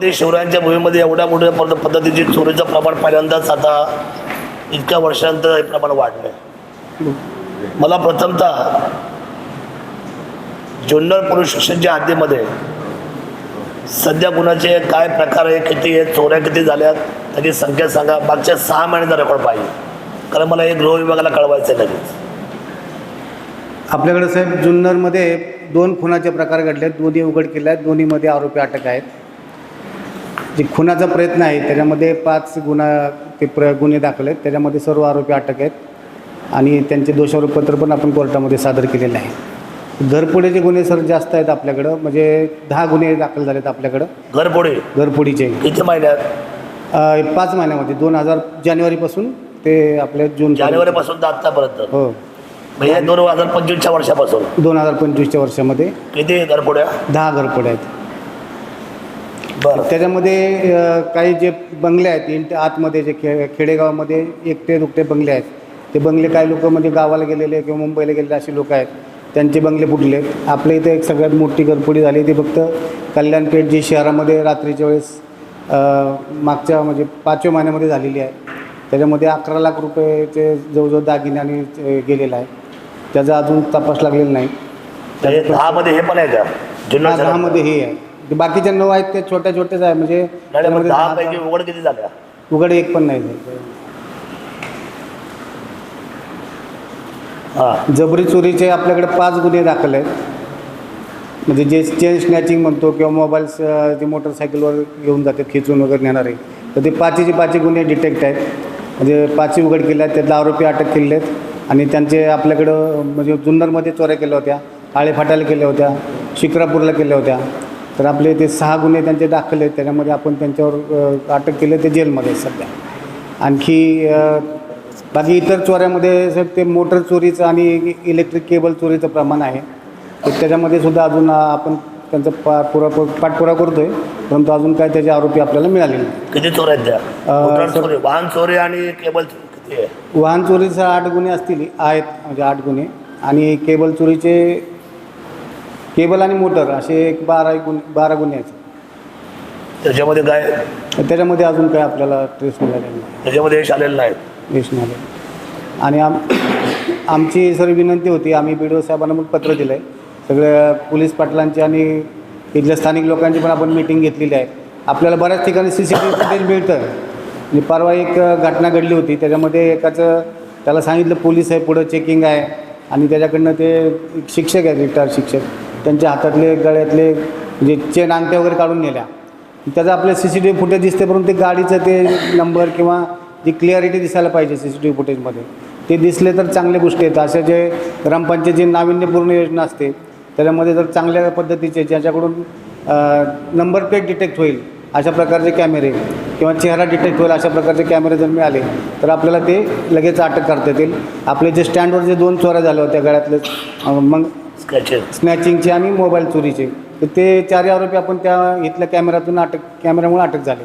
ते शिवरायांच्या भूमीमध्ये एवढ्या मोठ्या पद्धतीचे चोरीचं प्रमाण पहिल्यांदाच आता इतक्या वर्षानंतर हे प्रमाण वाढलं मला प्रथमतः जुन्नर पोलीस स्टेशनच्या हद्दीमध्ये सध्या गुन्ह्याचे काय प्रकार आहे किती आहेत चोऱ्या किती झाल्यात त्याची संख्या सांगा. मागच्या सहा महिन्याचा रेकॉर्ड पाहिजे. कारण मला हे गृह विभागाला कळवायचं आहे लगेच. आपल्याकडे साहेब जुन्नरमध्ये दोन खुनाचे प्रकार घडले आहेत दोन्ही उघड केले आहेत दोन्हीमध्ये आरोपी अटक आहेत. जे खुनाचा प्रयत्न आहे त्याच्यामध्ये पाच गुन्हा ते प्र गुन्हे दाखल आहेत. त्याच्यामध्ये सर्व आरोपी अटक आहेत. आणि त्यांचे दोषारोपपत्र पण आपण कोर्टामध्ये सादर केलेले आहे. घरपुडेचे गुन्हे सर जास्त आहेत आपल्याकडं. म्हणजे दहा गुन्हे दाखल झालेत आपल्याकडं. घरपोडे? घरपुडीचे. किती महिन्यात? अं, पाच महिन्यामध्ये. दोन हजार जानेवारीपासून ते आपल्या जून जानेवारीपासून तर आत्तापर्यंत हो. म्हणजे दोन हजार पंचवीसच्या वर्षापासून? दोन हजार पंचवीसच्या वर्षामध्ये किती घरपोड्या? दहा घरपुडे आहेत. बरं. त्याच्यामध्ये काही जे बंगले आहेत इंट आतमध्ये जे खे खेडेगावामध्ये एकटे दुकटे बंगले आहेत. ते बंगले काही लोक म्हणजे गावाला गेलेले किंवा मुंबईला गेलेले असे लोक आहेत. त्यांचे बंगले फुटले. आपल्या इथे एक सगळ्यात मोठी घरपुडी झाली. ती फक्त कल्याणपेठ जी शहरामध्ये रात्रीच्या वेळेस मागच्या म्हणजे पाचव्या महिन्यामध्ये झालेली आहे. त्याच्यामध्ये अकरा लाख रुपयेचे जवळजवळ दागिने आणि अ, गेलेला आहे. त्याचा अजून तपास लागलेला नाही. म्हणजे दहामध्ये हे पण आहे का? दहामध्ये हे आहे. बाकीच्या नऊ आहेत ते छोट्या छोटेच आहे म्हणजे नाही, नाही, पण त्यामध्ये दहा दहा- पैकी उघड किती झाल्या? उघड एक पण नाही. हा. जबरी चोरीचे आपल्याकडे पाच गुन्हे दाखल आहेत. म्हणजे जे चेन स्नॅचिंग म्हणतो किंवा मोबाईल्स जे मोटरसायकलवर घेऊन जातात खेचून वगैरे नेणारे तर ते पाचीचे पाचही गुन्हे डिटेक्ट आहेत. म्हणजे पाचही उघड केले आहेत त्यातले आरोपी अटक केले आहेत. आणि त्यांचे आपल्याकडं म्हणजे जुन्नरमध्ये चोऱ्या केल्या होत्या आळे फाटायला केल्या होत्या शिक्रापूरला केल्या होत्या. तर आपले ते सहा गुन्हे त्यांचे दाखल आहेत त्याच्यामध्ये आपण त्यांच्यावर अटक केले ते जेलमध्ये सध्या. आणखी बाकी इतर चोऱ्यामध्ये सर ते मोटर चोरीचं आणि इलेक्ट्रिक केबल चोरीचं प्रमाण आहे. तर त्याच्यामध्ये सुद्धा अजून आपण त्यांचा पा पुरा पाठपुरावा करतो आहे परंतु अजून काय त्याचे आरोपी आपल्याला मिळाले नाही किती त्या? चोरी वाहन चोरी आणि केबल वाहन चोरीचे आठ गुन्हे असतील आहेत म्हणजे आठ गुन्हे. आणि केबल चोरीचे केबल आणि मोटर असे एक बारा गुन्हे बारा गुन्हे आहेत त्याच्यामध्ये काय? त्याच्यामध्ये अजून काय आपल्याला ट्रेस मिळालेला नाही. त्याच्यामध्ये यश आलेलं नाही. यश नाही आणि आम आमची सर विनंती होती आम्ही बी डी ओ साहेबांना पण पत्र दिलं आहे सगळ्या पोलीस पाटलांची आणि इथल्या स्थानिक लोकांची पण आपण मिटिंग घेतलेली आहे. आपल्याला बऱ्याच ठिकाणी C C T V footage मिळतं म्हणजे परवा एक घटना घडली होती त्याच्यामध्ये एकाचं त्याला सांगितलं पोलीस आहे पुढं चेकिंग आहे. आणि त्याच्याकडनं ते एक शिक्षक आहेत रिटायर शिक्षक. त्यांच्या हातातले गळ्यातले म्हणजे चेन अंगठ्या वगैरे काढून नेल्या. त्याचा आपल्या C C T V footage दिसते परंतु ते गाडीचं ते नंबर किंवा जी क्लिअरिटी दिसायला पाहिजे सी सी टी व्ही फुटेजमध्ये ते दिसले तर चांगल्या गोष्टी आहेत. अशा जे ग्रामपंचायत जी नाविन्यपूर्ण योजना असते त्याच्यामध्ये जर चांगल्या पद्धतीचे ज्याच्याकडून नंबर प्लेट डिटेक्ट होईल अशा प्रकारचे कॅमेरे किंवा चेहरा डिटेक्ट होईल अशा प्रकारचे कॅमेरे जर मिळाले तर आपल्याला ते लगेच अटक करता येतील. आपले जे स्टँडवर जे दोन चोऱ्या झाल्या होत्या गळ्यातले मग स्नॅचिंगचे आणि मोबाईल चोरीचे. तर ते चारही आरोपी आपण त्या इथल्या कॅमेऱ्यातून अटक कॅमेऱ्यामुळे अटक झाले.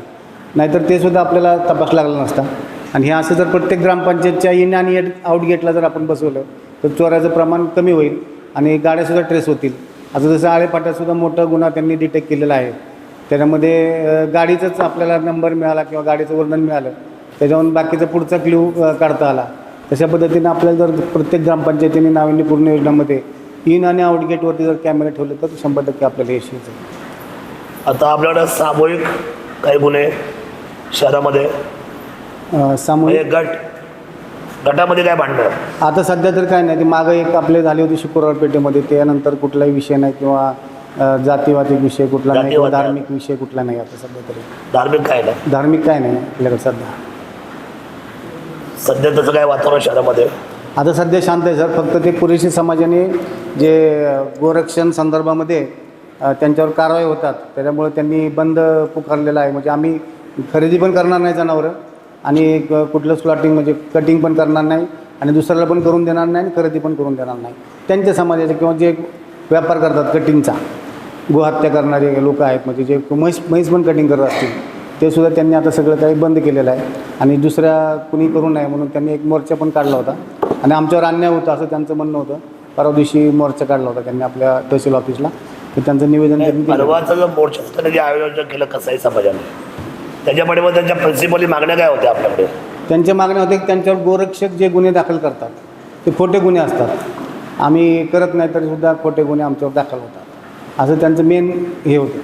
नाहीतर ते सुद्धा आपल्याला तपास लागला नसता. आणि हे असं जर प्रत्येक ग्रामपंचायतच्या इन आणि आउटगेटला जर आपण बसवलं तर चोऱ्याचं प्रमाण कमी होईल आणि गाड्यासुद्धा ट्रेस होतील. आता जसं आळेपाट्यातसुद्धा मोठा गुन्हा त्यांनी डिटेक्ट केलेला आहे. त्याच्यामध्ये गाडीचंच आपल्याला नंबर मिळाला किंवा गाडीचं वर्णन मिळालं. त्याच्यावरून बाकीचा पुढचा क्ल्यू काढता आला. तशा पद्धतीने आपल्याला जर प्रत्येक ग्रामपंचायतीने नाविन्यपूर्ण योजनामध्ये इन आणि आउट गेटवरती जर कॅमेरे ठेवले तर शंभर टक्के आपल्याला यश आता आपल्याकडे सामूहिक काही गुन्हे शहरामध्ये. अं, म्हणजे सामूहिक गट गटामध्ये काय भांडणं? आता सध्या तर काय नाही ते मागं एक आपले झाली होती शुक्रवार पेठेमध्ये त्यानंतर कुठलाही विषय नाही किंवा अं, जातीवादी विषय कुठला नाही किंवा जातीवाद- धार्मिक विषय कुठला नाही आता सध्या तरी. धार्मिक काय नाही? धार्मिक काय नाही आपल्याकडे सध्या. सध्या तसं काय वातावरण शहरामध्ये? आता सध्या शांत आहे सर. फक्त ते पुरेशी समाजाने जे गोरक्षण संदर्भामध्ये त्यांच्यावर कारवाई होतात. त्याच्यामुळे त्यांनी बंद पुकारलेला आहे. म्हणजे आम्ही खरेदी पण करणार नाही जनावरं. आणि क- कुठलं स्लॉटिंग म्हणजे कटिंग पण करणार नाही. आणि दुसऱ्याला पण करून देणार नाही आणि खरेदी पण करून देणार नाही. त्यांच्या समाजाचे किंवा जे व्यापार करतात कटिंगचा गोहत्या करणारे लोक आहेत. म्हणजे जे म्हैस म्हैस पण कटिंग करत असतील ते सुद्धा त्यांनी आता सगळं काही बंद केलेलं आहे. आणि दुसऱ्या कुणी करू नये म्हणून त्यांनी एक मोर्चा पण काढला होता. आणि आमच्यावर अन्याय होता असं त्यांचं म्हणणं होतं. परवा दिवशी मोर्चा काढला होता त्यांनी आपल्या तहसील ऑफिसला. ते त्यांचं निवेदन त्यांनी दिलं. परवाचं जो मोर्चा जे आयोजन केलं कसंही समाजाने. त्याच्यामध्ये मग त्यांच्या प्रिन्सिपली मागण्या काय होत्या आपल्याकडे? त्यांच्या मागण्या होत्या की त्यांच्यावर गोरक्षक जे गुन्हे दाखल करतात ते खोटे गुन्हे असतात. आम्ही करत नाही तरी सुद्धा खोटे गुन्हे आमच्यावर दाखल होतात. असं त्यांचं मेन हे होतं.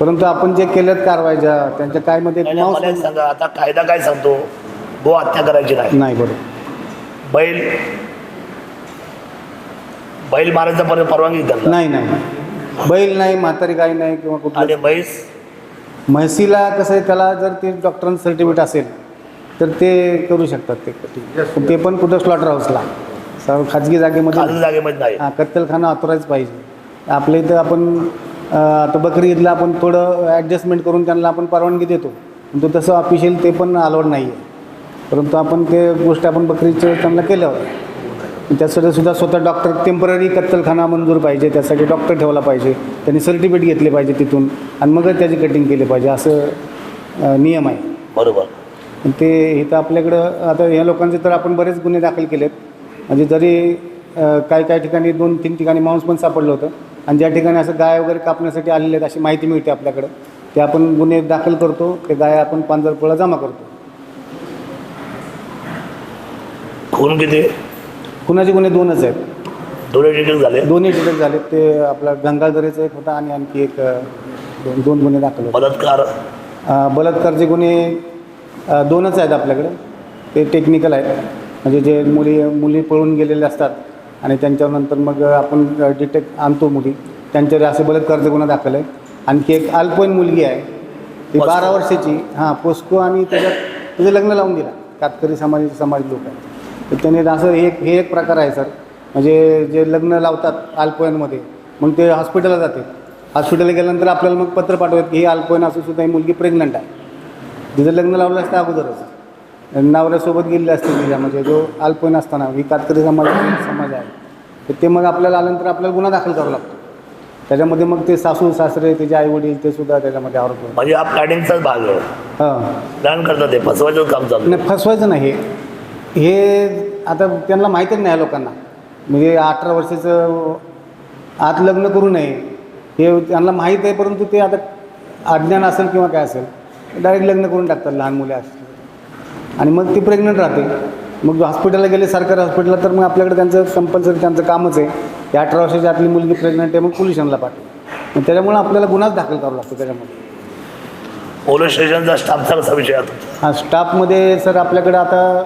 परंतु आपण जे केल्यात कारवाईच्या त्यांच्या कायमध्ये एक मला सांगा. आता कायदा काय सांगतो? गो हत्या करायची नाही. नाही बरोबर. बैल बैल मारायचा पर- परवानगी त्यांना नाही. नाही बैल नाही म्हातारी गाय नाही किंवा कुठलं. आणि म्हैस? म्हशीला कसं आहे त्याला जर ते डॉक्टरांचं सर्टिफिकेट असेल तर ते करू शकतात ते. पण ते पण कुठं स्लॉटर हाऊसला सर्व खाजगी जागेमध्ये खाजगी जागेमध्ये नाही. हां कत्तलखाना ऑथोराईज पाहिजे. आपल्या इथं आपण अं, आता बकरी ईदला आपण थोडं ॲडजस्टमेंट करून त्यांना आपण परवानगी देतो. पण तो तसं ऑफिशियल ते पण अलाउड नाही आहे परंतु आपण ते गोष्ट आपण बकरीचं त्यांना केलं होतं त्यासाठी सुद्धा स्वतः डॉक्टर टेंपररी कत्तलखाना मंजूर पाहिजे त्यासाठी डॉक्टर ठेवला पाहिजे त्यांनी सर्टिफिकेट घेतले पाहिजे तिथून आणि मगच त्याची कटिंग केली पाहिजे असं नियम आहे. बरोबर. ते इथं आपल्याकडं आता ह्या लोकांचे तर आपण बरेच गुन्हे दाखल केलेत. म्हणजे जरी काही काही ठिकाणी दोन तीन ठिकाणी मांस पण सापडलं होतं आणि ज्या ठिकाणी असं गाय वगैरे कापण्यासाठी आलेले आहेत अशी माहिती मिळते आपल्याकडं ते आपण गुन्हे दाखल करतो ते गाय आपण पांजरपोळा जमा करतो. खून किती? कुणाचे गुन्हे दोनच आहेत. दोन्ही डिटेल झाले? दोन्ही डिटेक्ट झाले. ते आपला गंगाधरेचा एक होता आणि आणखी एक अ, दोन दोन गुन्हे दाखल होते. बलात्कार? अ, बलात्कारचे गुन्हे अ, दोनच आहेत आपल्याकडे. ते टेक्निकल आहेत. म्हणजे जे मुली मुली पळून गेलेले असतात आणि त्यांच्यानंतर मग आपण डिटेक्ट आणतो मुली. त्यांच्यावर असे बलात्कारचे गुन्हा दाखल आहे आणखी एक अल्पवयीन मुलगी आहे. ती पोस्को. बारा वर्षाची. हां पोस्को आणि त्याच्यात तिचं लग्न लावून दिला. कातकरी समाजाचे समाज लोक आहेत. तर त्याने असं एक हे एक प्रकार आहे सर. म्हणजे जे लग्न लावतात अल्पवयीनमध्ये मग ते हॉस्पिटलला जाते. हॉस्पिटलला गेल्यानंतर आपल्याला मग पत्र पाठवतात की ही अल्पवयीन असून सुद्धा ही मुलगी प्रेग्नंट आहे. तिचं लग्न लावलं असतं अगोदरच. नवऱ्यासोबत गेलेले असते तिच्या म्हणजे जो अल्पवयीन असताना ही कातकरी समाज समाज आहे. तर ते मग आपल्याला आल्यानंतर आपल्याला गुन्हा दाखल करावा लागतो. त्याच्यामध्ये मग ते सासू सासरे त्याचे आई वडील ते सुद्धा त्याच्यामध्ये आरोप. म्हणजे हा प्लॅनिंगचाच भाग आहे. हां. करतात ते फसवायचं काम चालू नाही फसवायचं नाही हे आता त्यांना माहीतच नाही लोकांना. म्हणजे अठरा वर्षाचं आत लग्न करू नये. हे त्यांना माहीत आहे परंतु ते आता अज्ञान असेल किंवा काय असेल डायरेक्ट लग्न करून टाकतात लहान मुले असतील आणि मग ती प्रेग्नंट राहते. मग हॉस्पिटलला गेले सरकारी हॉस्पिटलला तर मग आपल्याकडे त्यांचं कंपल्सरी त्यांचं कामच आहे. की अठरा वर्षाची आपली मुलगी प्रेग्नंट आहे मग पोलिसांना पाठव त्याच्यामुळे आपल्याला गुन्हाच दाखल करावा लागतो त्याच्यामध्ये. पोलीस स्टेशनचा स्टाफचा कसा विषय हा स्टाफमध्ये सर आपल्याकडे आता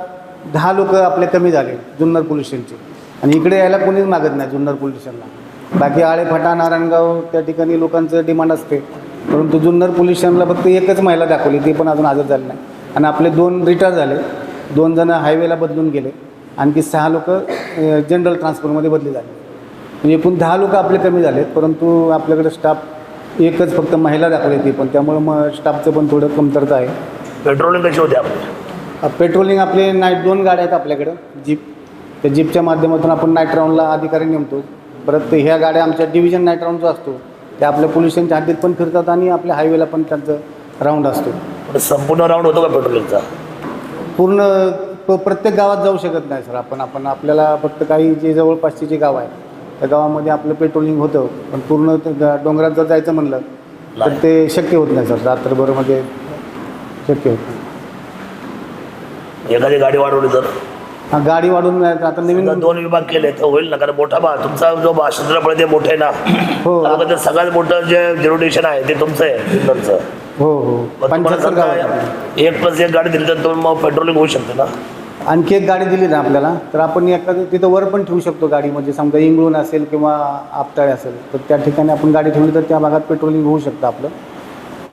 दहा लोक आपले कमी झाले जुन्नर पोलीस स्टेशनचे. आणि इकडे यायला कोणीच मागत नाही जुन्नर पोलीस स्टेशनला. बाकी आळेफाटा नारायणगाव त्या ठिकाणी लोकांचं डिमांड असते. परंतु जुन्नर पोलीस स्टेशनला फक्त एकच महिला दाखवली ती पण अजून हजर झाली नाही. आणि आपले दोन रिटायर झाले. दोन जण हायवेला बदलून गेले. आणखी सहा लोक जनरल ट्रान्सपोर्टमध्ये बदली झाले. म्हणजे एकूण दहा लोक आपले कमी झालेत परंतु आपल्याकडे स्टाफ एकच फक्त महिला दाखवली ती पण. त्यामुळं मग स्टाफचं पण थोडं कमतरता आहे. पेट्रोलिंग कशी होते आपली? पेट्रोलिंग आपले नाईट दोन गाड्या आहेत आपल्याकडं जीप. त्या जीपच्या माध्यमातून आपण नाईट राऊंडला अधिकारी नेमतो. परत ह्या गाड्या आमच्या डिव्हिजन नाईट राऊंड जो असतो. ते आपल्या पोल्युशनच्या हद्दीत पण फिरतात आणि आपल्या हायवेला पण त्यांचं राऊंड असतो. संपूर्ण राऊंड होतो का पेट्रोलिंगचा? पूर्ण प- प्रत्येक गावात जाऊ शकत नाही सर आपण. आपण आपल्याला फक्त काही जे जवळपासची जी गावं आहे त्या गावामध्ये आपलं पेट्रोलिंग होतं. पण पूर्ण डोंगरात जर जायचं म्हणलं तर. ते शक्य होत नाही सर. रात्रभर म्हणजे शक्य होत नाही. एखादी गाडी वाढवली तर? हा, गाडी वाढून आता नवीन दोन विभाग केले तर होईल ना? कारण मोठा बा तुमचा जो बा क्षेत्रफळ ते मोठं आहे ना? हो. सगळ्यात मोठं जे ज्युरिडिशन आहे ते तुमचं आहे हो हो. मग तुम्हाला पंच्याहत्तर गाव आहेत आपले. समजा एक प्लस एक गाडी दिली तर तुम्ही मग पेट्रोलिंग होऊ शकते ना? आणखी एक गाडी दिली ना आपल्याला तर आपण एखादं तिथं वर पण ठेवू शकतो गाडी म्हणजे समजा इंगळून असेल किंवा आपटाळे असेल तर त्या ठिकाणी आपण गाडी ठेवली तर त्या भागात पेट्रोलिंग होऊ शकतं आपलं.